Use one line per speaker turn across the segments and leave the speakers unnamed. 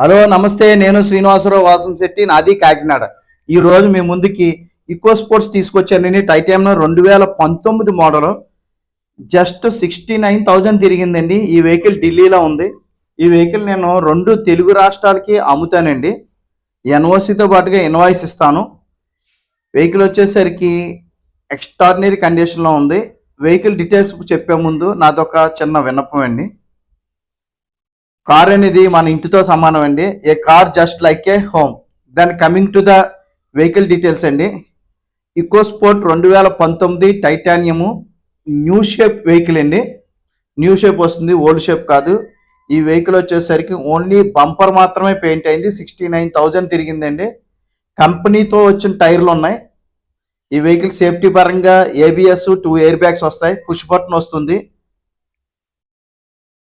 Hello నమస్తే నేను శ్రీనివాసరావు వాసం శెట్టి నాది కాకినాడ. ఈ రోజు మీ ముందుకి ఈకో స్పోర్ట్స్ తీసుకొచ్చానండి టైటాన్ రెండు వేల పంతొమ్మిది model. Just sixty nine thousand తిరిగిందండి. ఈ వెహికల్ ఢిల్లీలో ఉంది. ఈ వెహికల్ నేను రెండు తెలుగు రాష్ట్రాలకి అమ్ముతానండి. ఎన్ఓసితో పాటుగా ఇన్వాయిస్ ఇస్తాను. వెహికల్ వచ్చేసరికి ఎక్స్ట్రాడినరీ కండిషన్లో ఉంది. వెహికల్ డీటెయిల్స్ చెప్పే ముందు నాదొక చిన్న విన్నపం అండి. కార్ అనేది మన ఇంటితో సమానం అండి. A car just like a home then coming to the vehicle details అండి. ఇకో స్పోర్ట్ రెండు వేల పంతొమ్మిది టైటానియము న్యూ షేప్ వెహికల్ అండి. న్యూ షేప్ వస్తుంది ఓల్డ్ షేప్ కాదు. ఈ వెహికల్ వచ్చేసరికి ఓన్లీ బంపర్ మాత్రమే పెయింట్ అయింది. సిక్స్టీ నైన్ థౌజండ్ తిరిగిందండి. కంపెనీతో వచ్చిన టైర్లు ఉన్నాయి. ఈ వెహికల్ సేఫ్టీ పరంగా ఏబిఎస్ టూ ఎయిర్ బ్యాగ్స్ వస్తాయి. పుష్ బటన్ వస్తుంది.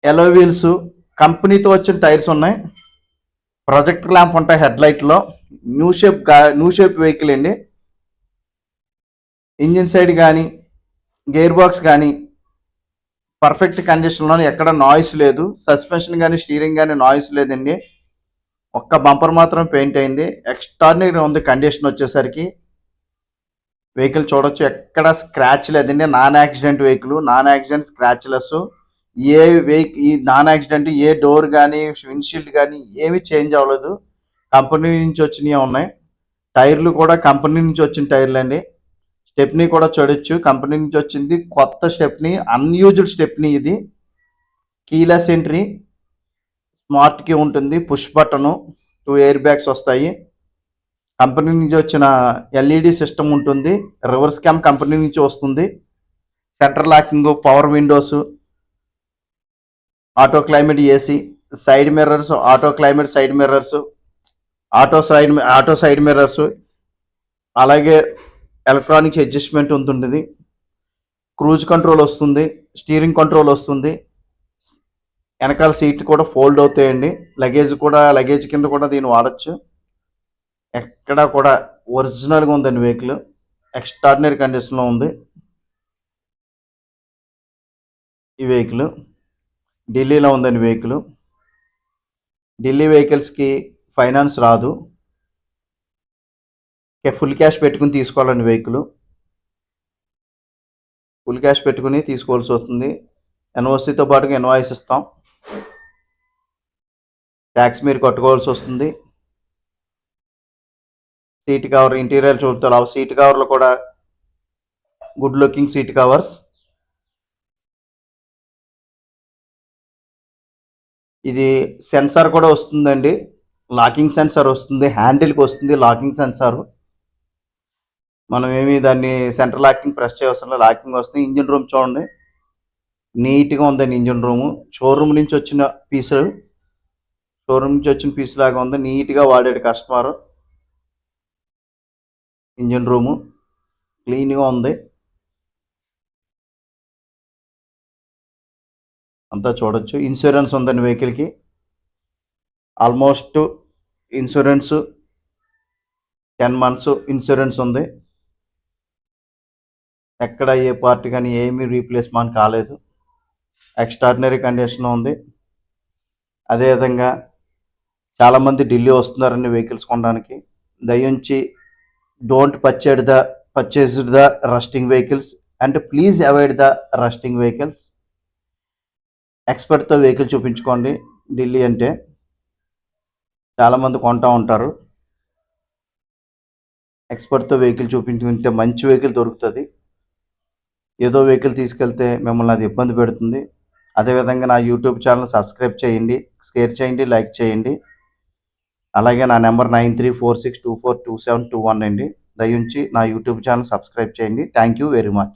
ఎలో వీల్స్ కంపెనీతో వచ్చిన టైర్స్ ఉన్నాయి. ప్రొజెక్ట్ ల్యాంప్ ఉంటాయి హెడ్ లైట్లో new shape new shape vehicle అండి. ఇంజిన్ సైడ్ కానీ గేర్ బాక్స్ కానీ పర్ఫెక్ట్ కండిషన్లో ఎక్కడ నాయిస్ లేదు. సస్పెన్షన్ కానీ స్టీరింగ్ కానీ నాయిస్ లేదండి. ఒక్క బంపర్ మాత్రం పెయింట్ అయింది. ఎక్స్ట్రాడినరీ ఉంది కండిషన్ వచ్చేసరికి. వెహికల్ చూడొచ్చు ఎక్కడ స్క్రాచ్ లేదండి. Non accident vehicle non accident scratch less a vehicle ఈ నాన్ యాక్సిడెంట్ ఏ డోర్ కానీ విండ్షీల్డ్ కానీ ఏమీ చేంజ్ అవ్వలేదు. కంపెనీ నుంచి వచ్చినవి ఉన్నాయి. టైర్లు కూడా కంపెనీ నుంచి వచ్చిన టైర్లు అండి స్టెప్నీ కూడా చూడొచ్చు. కంపెనీ నుంచి వచ్చింది కొత్త స్టెప్నీ అన్యూజ్డ్ స్టెప్నీ ఇది. కీలెస్ ఎంట్రీ స్మార్ట్ కీ ఉంటుంది push button two air bags వస్తాయి. కంపెనీ నుంచి వచ్చిన ఎల్ఈడి సిస్టమ్ ఉంటుంది. రివర్స్ క్యామ్ కంపెనీ నుంచి వస్తుంది. Centre locking power windows auto climate AC side mirrors auto climate side mirrors auto side auto side mirrors అలాగే electronics adjustment ఉంటుంది cruise control వస్తుంది steering control వస్తుంది. వెనకాల సీట్ కూడా ఫోల్డ్ అవుతాయండి. లగేజ్ కూడా లగేజ్ కింద కూడా దీన్ని వాడచ్చు. ఎక్కడా కూడా ఒరిజినల్గా ఉందండి వెహికల్. ఎక్స్ట్రాడినరీ కండిషన్లో ఉంది. ఈ వెహికల్ ఢిల్లీలో ఉందండి వెహికల్. ఢిల్లీ వెహికల్స్కి ఫైనాన్స్ రాదు. ఫుల్ క్యాష్ పెట్టుకుని తీసుకోవాలండి వెహికల్. ఫుల్ క్యాష్ పెట్టుకుని తీసుకోవాల్సి వస్తుంది. ఎన్ఓసితో పాటుగా ఇన్వాయిస్ ఇస్తాం. ట్యాక్స్ మీరు కట్టుకోవాల్సి వస్తుంది. సీట్ కవర్ ఇంటీరియర్ చూపుతారు. ఆ సీట్ కవర్లు కూడా గుడ్ లుకింగ్ సీట్ కవర్స్. ఇది సెన్సార్ కూడా వస్తుందండి. లాకింగ్ సెన్సార్ వస్తుంది హ్యాండిల్కి వస్తుంది లాకింగ్ సెన్సార్. మనం ఏమి దాన్ని సెంటర్ లాకింగ్ ప్రెస్ చేయవలసిన లాకింగ్ వస్తుంది. ఇంజిన్ రూమ్ చూడండి. నీట్గా ఉందండి ఇంజిన్ రూము. షోరూమ్ నుంచి వచ్చిన పీసు. షోరూమ్ నుంచి వచ్చిన పీస్ లాగా ఉంది. నీట్గా వాడాడు కస్టమర్. ఇంజిన్ రూము క్లీన్గా ఉంది. అంతా చూడొచ్చు. ఇన్సూరెన్స్ ఉందండి వెహికల్కి. Almost insurance ten months insurance ఉంది. ఎక్కడ ఏ పార్ట్ కానీ ఏమీ రీప్లేస్మెంట్ కాలేదు. ఎక్స్ట్రాడినరీ కండిషన్ ఉంది. అదేవిధంగా చాలామంది ఢిల్లీ వస్తున్నారండి వెహికల్స్ కొనడానికి. దయించి don't purchase the purchase the rusting vehicles and please avoid the rusting vehicles ఎక్స్పర్ట్తో vehicle చూపించుకోండి ఢిల్లీ అంటే. చాలామంది కొంటూ ఉంటారు. ఎక్స్పర్ట్తో వెహికల్ చూపించుకుంటే మంచి వెహికల్ దొరుకుతుంది. ఏదో వెహికల్ తీసుకెళ్తే మిమ్మల్ని అది ఇబ్బంది పెడుతుంది. అదేవిధంగా నా యూట్యూబ్ ఛానల్ సబ్స్క్రైబ్ చేయండి షేర్ చేయండి లైక్ చేయండి. అలాగే నా number nine three four six two four two seven two one అండి. దయించి నా యూట్యూబ్ ఛానల్ సబ్స్క్రైబ్ చేయండి. Thank you very much.